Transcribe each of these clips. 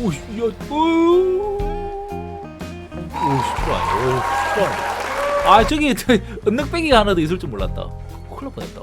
오씨 야 오. 오씨 프라이 오 프라이 아 저기 저 은늑배기가 하나 더 있을 줄 몰랐다. 큰일 날 뻔했다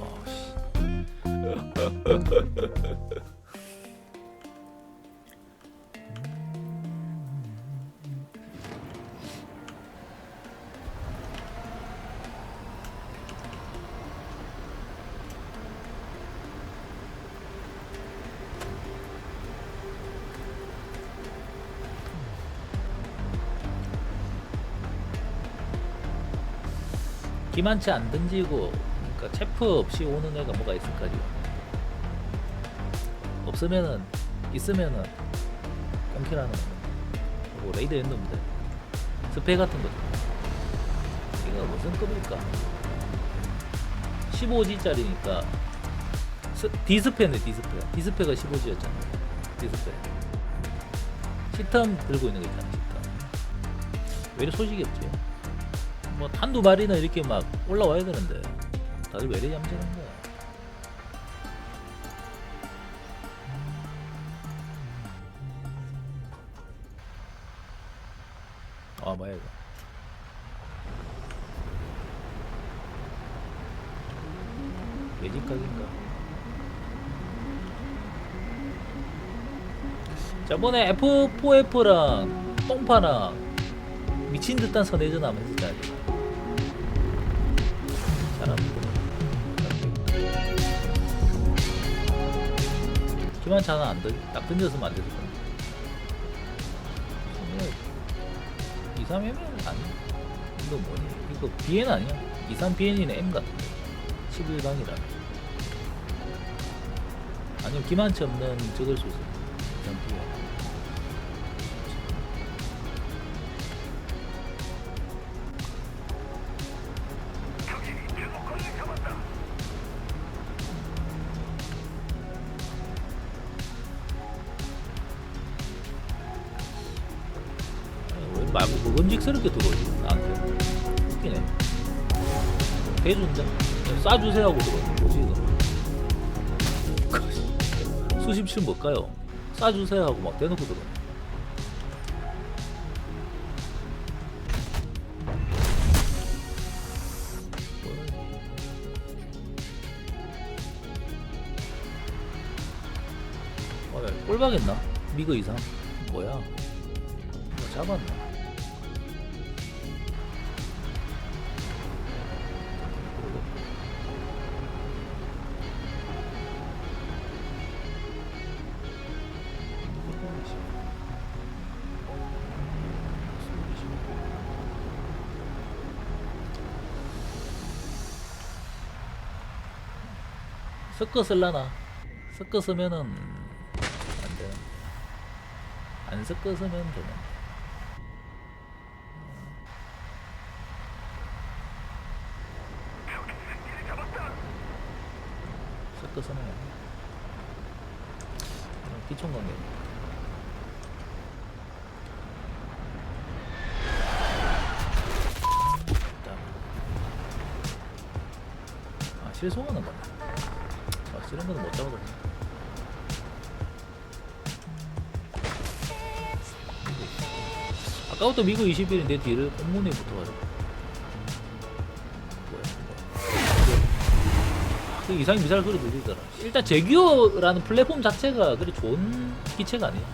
기만치 안 던지고 그러니까 체프 없이 오는 애가 뭐가 있을까요? 없으면은 있으면은 꽁키라는 뭐 레이드 엔더인데 스페 같은 거죠. 이거 무슨 급일까? 15G짜리니까 디스페네 디스페 디스페가 15G였잖아 디스페 시텀 들고 있는 거 있잖아 시텀 왜 이렇게 소식이 없지? 뭐 한두 마리는 이렇게 막 올라와야 되는데 다들 왜 이래 얌전한 거야? 아 뭐야 이거 매직각인가? 저번에 F4F랑 똥파랑 미친 듯한 선회전 한번 했었잖아 기만치 하나 안 던, 딱 던졌으면 안 됐을 건데 2, 3M은 아니야. 이거 뭐니? 이거 BN 아니야? 2, 3 BN이네 M 같은데. 11강이라 아니면 기만치 없는 저걸 쏘세요 2, 3 BN 대준다. 싸주세요 하고 뭐지 이거 수십칠 뭘까요. 싸주세요 하고 막 대놓고 들어 꼴박했나? 미그 이상? 뭐야? 뭐 잡았나? 섞어 쓸라나? 섞어 쓰면은 안 되나? 안 섞어 쓰면 되나? 섞어 쓰면 안 돼. 어, 기총 관계. 아 실속하는 거네. 아, 이런 거는 못 잡아도 아까부터 미국 21이 내 뒤를 홈문에 붙어가지고. 뭐야 그 이상한 미사일 소리 들리더라 일단 제규어라는 플랫폼 자체가 그리 좋은 기체가 아니에요.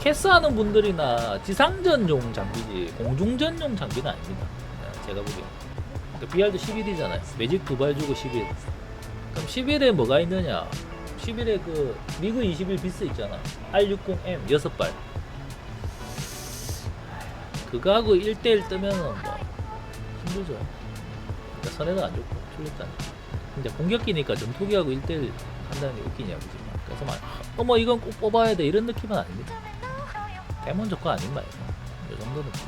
캐스 하는 분들이나 지상전용 장비지 공중전용 장비는 아닙니다. 네, 제가 보기엔. 그 BR도 11이잖아요. 매직 두 발 주고 11 그럼 11에 뭐가 있느냐? 11에 그 미그 21 비스 있잖아. R60M 6발. 그거하고 1대1 뜨면은 뭐 힘들죠. 그러니까 선에는 안 좋고 안 좋고 근데 공격기니까 전투기하고 1대1 한다는 게 웃기냐 그지. 그래서 막 어머 이건 꼭 뽑아야 돼. 이런 느낌은 아닙니다. 대문 조건 아닌 말이야 이 정도 느낌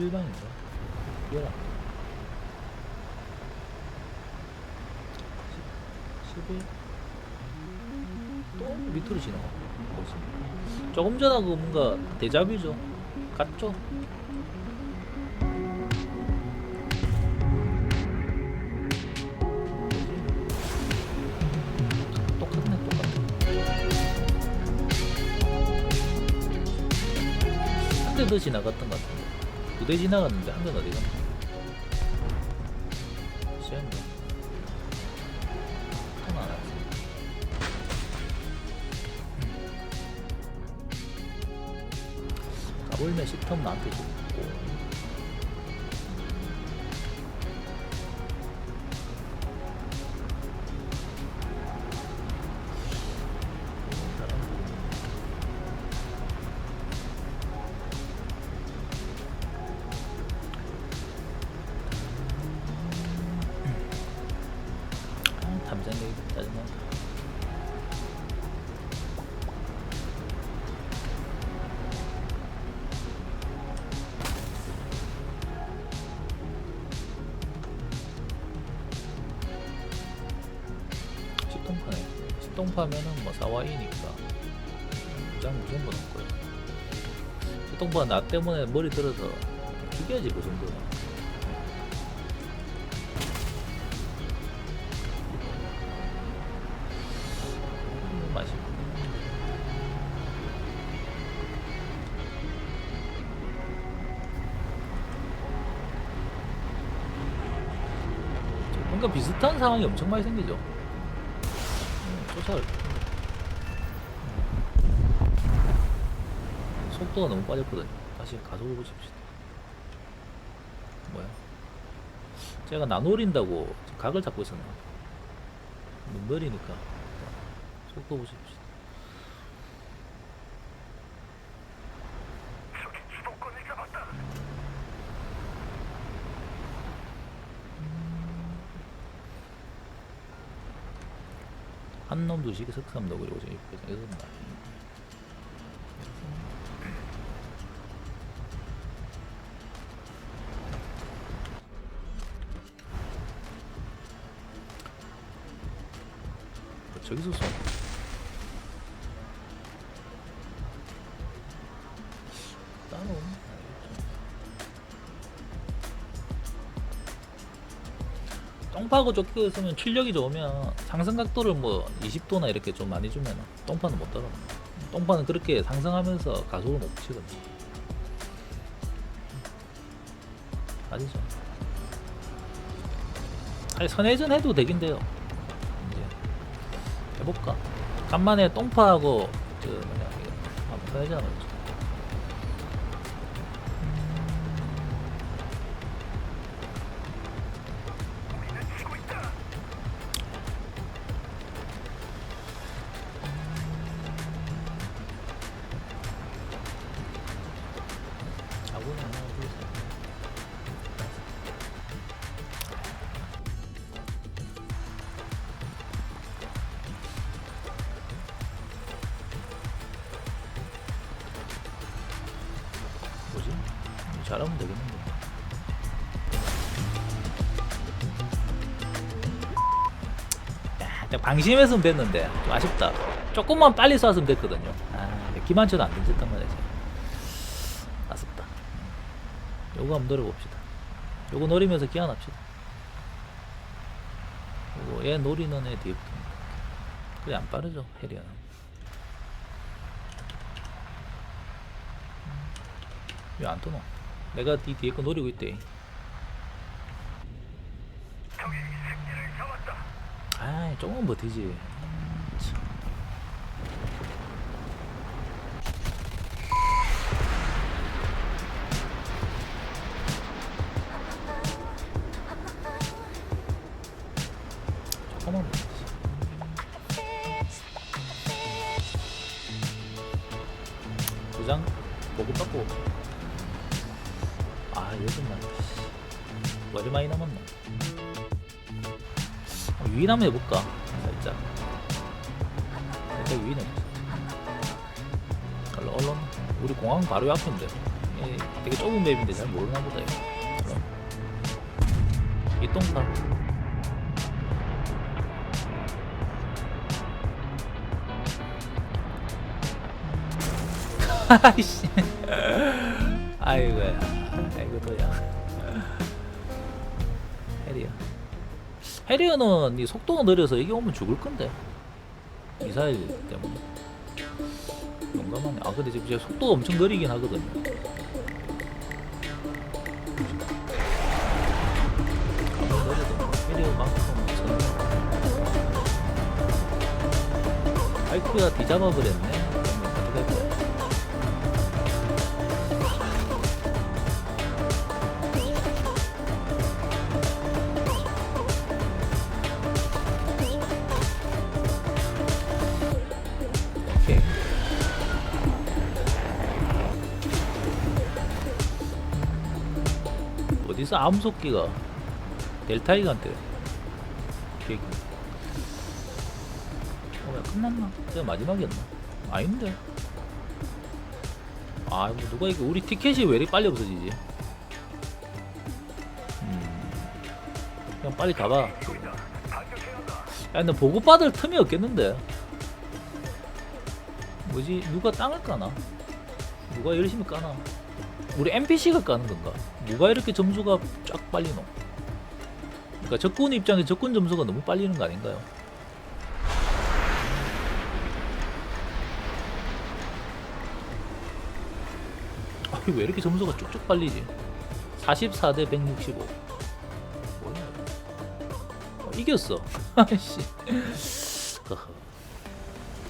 11방인가? 이해라 11? 또 밑으로 지나가 뭐지? 조금 전하고 뭔가 데자뷰죠 같죠? 더 지나갔던 것 같은데 두대 지나갔는데? 한 대는 어디 갔나? 시험인가 하나 안 왔어. 가볼면 10턴 나한테 주고 식동파면은 뭐 사와이니까. 무장 무슨 거 넣을 거야 식동파 나 때문에 머리 들어서 죽여야지 그 정도는. 음, 맛있고. 뭔가 비슷한 상황이 엄청 많이 생기죠. 음, 쫓아갈 음. 속도가 너무 빠졌거든요. 다시 가속을 보십시다. 뭐야? 제가 나노린다고 각을 잡고 있었나? 너무 느리니까 속도 보십시다. 한놈 두식 석삼도 그리고 지금 여섯 마뭐 저기서 쏘 따로 똥파고 쫓기고 있으면 출력이 좋으면 상승 각도를 뭐 20도나 이렇게 좀 많이 주면 똥파는 못 따라. 똥파는 그렇게 상승하면서 가속을 못 치거든요. 아니죠. 아니 선회전 해도 되긴데요. 이제 해볼까? 간만에 똥파하고 그 뭐냐 이거 한번 선회전 해보자. 잘하면 되겠는데. 야, 딱 방심했으면 됐는데 좀 아쉽다. 조금만 빨리 쐈으면 됐거든요. 아, 기만쳐도 안 던졌단 말이지. 아쉽다. 요거 한번 노려봅시다. 요거 노리면서 기한합시다. 요거 얘 노리는 애 뒤에. 그래 안 빠르죠 해리언은. 왜안 떠노? 내가 이 뒤에 거 노리고 있대. 아, 조금 버티지. 보고 받고. 아, 여섯만. 뭐 이리 많이 남았나? 어, 유인 한번 해볼까? 살짝. 살짝 유인 해보자. 얼른, 얼른. 우리 공항 바로 앞인데. 예, 되게 좁은 맵인데 잘 모르나 보다, 이거. 얼른. 이똥파. 아이씨. 아이고야. 아이고 도야. 해리어. 해리어는 이 속도가 느려서 여기 오면 죽을 건데. 미사일 때문에. 용감하네. 아 근데 지금 제 속도가 엄청 느리긴 하거든요. 아무리 느려도 해리어만큼 바이크가 뒤잡아버렸네. 어디서 암속기가 델타이간테 계획. 어, 야, 끝났나? 제가 마지막이었나? 아닌데. 아, 뭐 누가 이게 우리 티켓이 왜 이렇게 빨리 없어지지? 음, 그냥 빨리 가봐. 야, 근데 보고받을 틈이 없겠는데? 뭐지? 누가 땅을 까나? 누가 열심히 까나? 우리 NPC가 까는 건가? 누가 이렇게 점수가 쫙 빨리노? 그러니까 적군 입장에 적군 점수가 너무 빨리는 거 아닌가요? 아, 왜 이렇게 점수가 쭉쭉 빨리지? 44 대 165. 뭐야? 어, 이겼어. 아씨.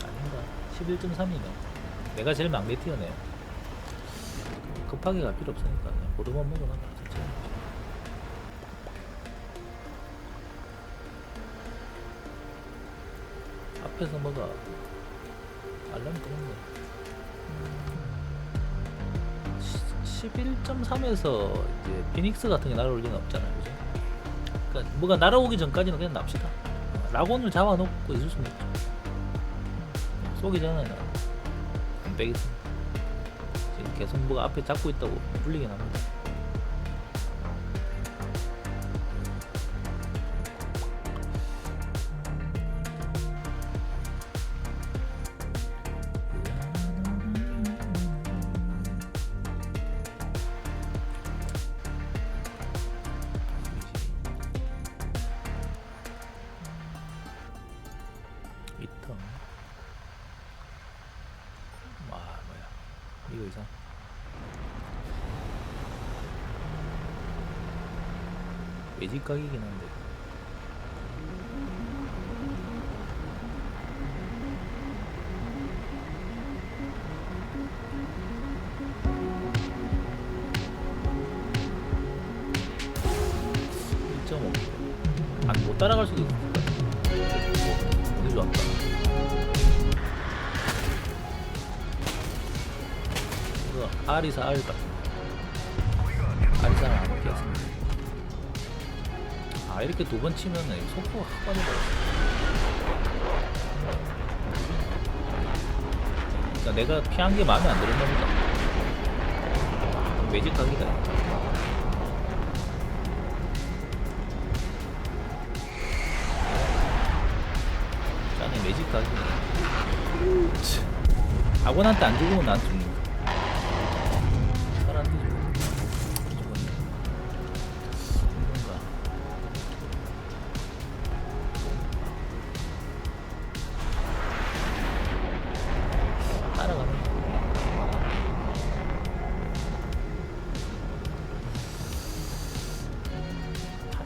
아닌가? 11.3이네. 내가 제일 막내 티어네. 급하게 갈 필요 없으니까 그냥 보도만 먹어놔. 진짜. 앞에서 뭐가 알람 뜨는 거. 11.3에서 이제 피닉스 같은 게 날아올 리는 없잖아요, 그죠? 그러니까 뭐가 날아오기 전까지는 그냥 납시다. 라곤을 잡아놓고 있을 수는 있죠. 쏘기 전에는 안 빼겠습니다. 계속 뭐가 앞에 잡고 있다고 불리긴 합니다. 외집 가격이긴 한데. 아니 못 따라갈 수도 있을 것 같아 뭐, 어디 좋았다 아리사 알같 아 이렇게 두 번 치면은 속도가 확 빠져버려. 그러니까 내가 피한 게 마음에 안 들었나 보다. 매직 각이다. 짠에 매직 각이 아군한테 안 죽으면 난죽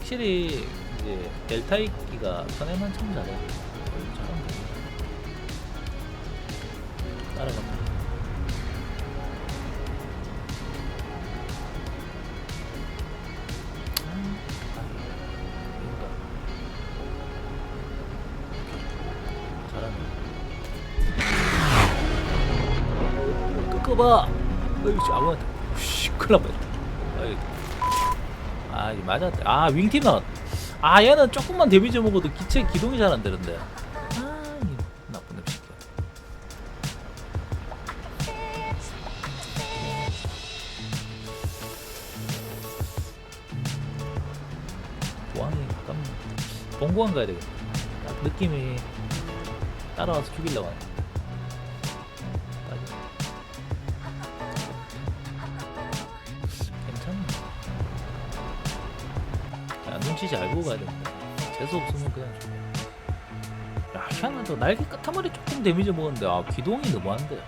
확실히 이제 델타 있기가 선에만 참 잘해. 잘하네. 끄꺼봐. 어이씨 아무한테. 씨, 큰일 날 뻔했다. 아, 이 맞았다. 아, 윙티넛. 아, 얘는 조금만 데미지 먹어도 기체 기동이 잘 안 되는데. 아, 이 나쁜 놈 새끼. 보안이 깜 본고한 가야 되겠다. 딱 느낌이 따라와서 죽이려고 하네. 눈치 잘 보고 가야 됩니다. 재수 없으면 그냥 죽어. 야, 희한하다. 날개 끝머리 조금 데미지 먹었는데, 아, 기동이 너무한데.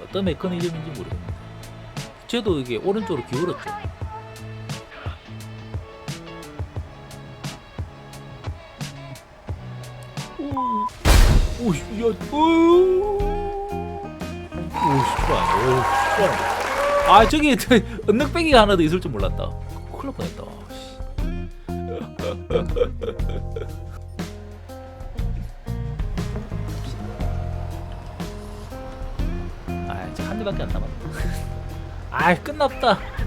어떤 메커니즘인지 모르겠는데. 쟤도 이게 오른쪽으로 기울었죠. 오, 오, 야, 오, 오, 씨발, 오, 씨발. 아, 저기 은늑배기가 하나 더 있을 줄 몰랐다. 큰일 날 뻔했다. 씨. 아, 이제 한 대밖에 안 남았다. 아, 끝났다.